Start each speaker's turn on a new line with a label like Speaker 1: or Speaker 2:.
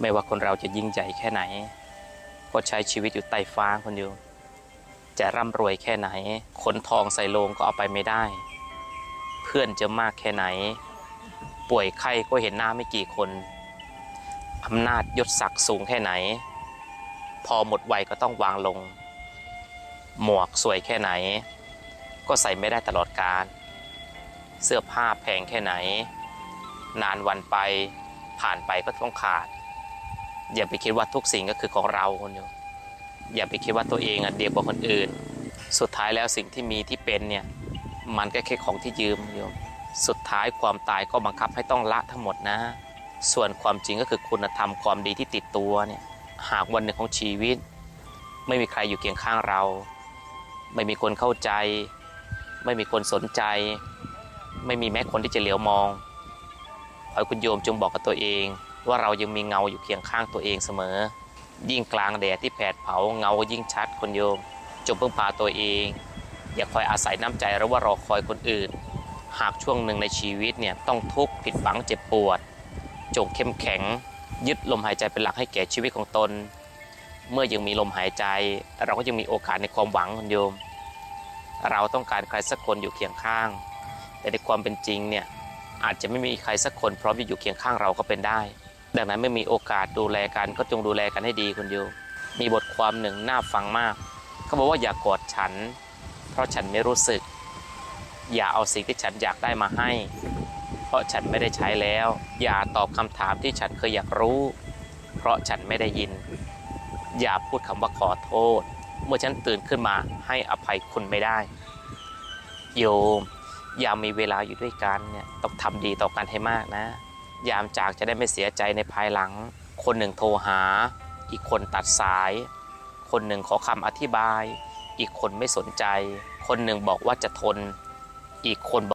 Speaker 1: ไม่ว่าคนเราจะยิ่งใหญ่แค่ไหน ก็ใช้ชีวิตอยู่ใต้ฟ้าคนอยู่จะร่ำรวยแค่ไหนคนทองใส่โลงก็เอาไปไม่ได้ เพื่อนจะมากแค่ไหน ป่วยไข้ก็เห็นหน้าไม่กี่คนอำนาจยศศักดิ์สูงแค่ไหน พอหมดวัยก็ต้องวางลง หมวกสวยแค่ไหน ก็ใส่ไม่ได้ตลอดการ เสื้อผ้าแพงแค่ไหน นานวันไปผ่านไปก็ต้องขาด อย่าไปคิดว่าทุกสิ่งก็คือของเราคนเดียวอย่าไปคิดว่าตัวเองอะเดียวกว่าคนอื่น สุดท้ายแล้วสิ่งที่มีที่เป็นเนี่ยมันก็แค่ของที่ยืมโยมสุดท้ายความตายก็บังคับให้ต้องละทั้งหมดนะ ส่วนความจริงก็คือคุณธรรมความดีที่ติดตัวเนี่ยหากวันหนึ่งของชีวิต ไม่มีใครอยู่เคียงข้างเรา ไม่มีคนเข้าใจ ไม่มีคนสนใจ ไม่มีแม้คนที่จะเหลียวมองขอให้คุณโยมจงบอกกับตัวเอง ว่าเรายังมีเงาอยู่เคียงข้างตัวเองเสมอ ยิ่งกลางแดดที่แผดเผาเงายิ่งชัดคนโยม จงพึ่งพาตัวเอง อย่าคอยอาศัยน้ำใจหรือว่ารอคอยคนอื่น หากช่วงหนึ่งในชีวิตเนี่ยต้องทุกข์ผิดหวังเจ็บปวด จงเข้มแข็ง ยึดลมหายใจเป็นหลักให้แก่ชีวิตของตน เมื่อยังมีลมหายใจ เราก็ยังมีโอกาสในความหวังคุณโยม เราต้องการใครสักคนอยู่เคียงข้าง แต่ในความเป็นจริงเนี่ยอาจจะไม่มีใครสักคนพร้อมจะอยู่เคียงข้างเราก็เป็นได้ ดังนั้นไม่มีโอกาสดูแลกันก็จงดูแลกันให้ดีคุณโยมมีบทความหนึ่งน่าฟังมากเขาบอกว่าอย่ากกอดฉัน เพราะฉันไม่รู้สึก อย่าเอาสิ่งที่ฉันอยากได้มาให้ เพราะฉันไม่ได้ใช้แล้ว อย่าตอบคำถามที่ฉันเคยอยากรู้ เพราะฉันไม่ได้ยิน อย่าพูดคำว่าขอโทษ เมื่อฉันตื่นขึ้นมาให้อภัยคุณไม่ได้ โยม อย่ามีเวลาอยู่ด้วยกันเนี่ยต้องทำดีต่อกันให้มากนะ ยามจากจะได้ไม่เสียใจในภายหลัง คนหนึ่งโทรหา อีกคนตัดสาย คนหนึ่งขอคำอธิบาย อีกคนไม่สนใจ คนหนึ่งบอกว่าจะทน อีกคน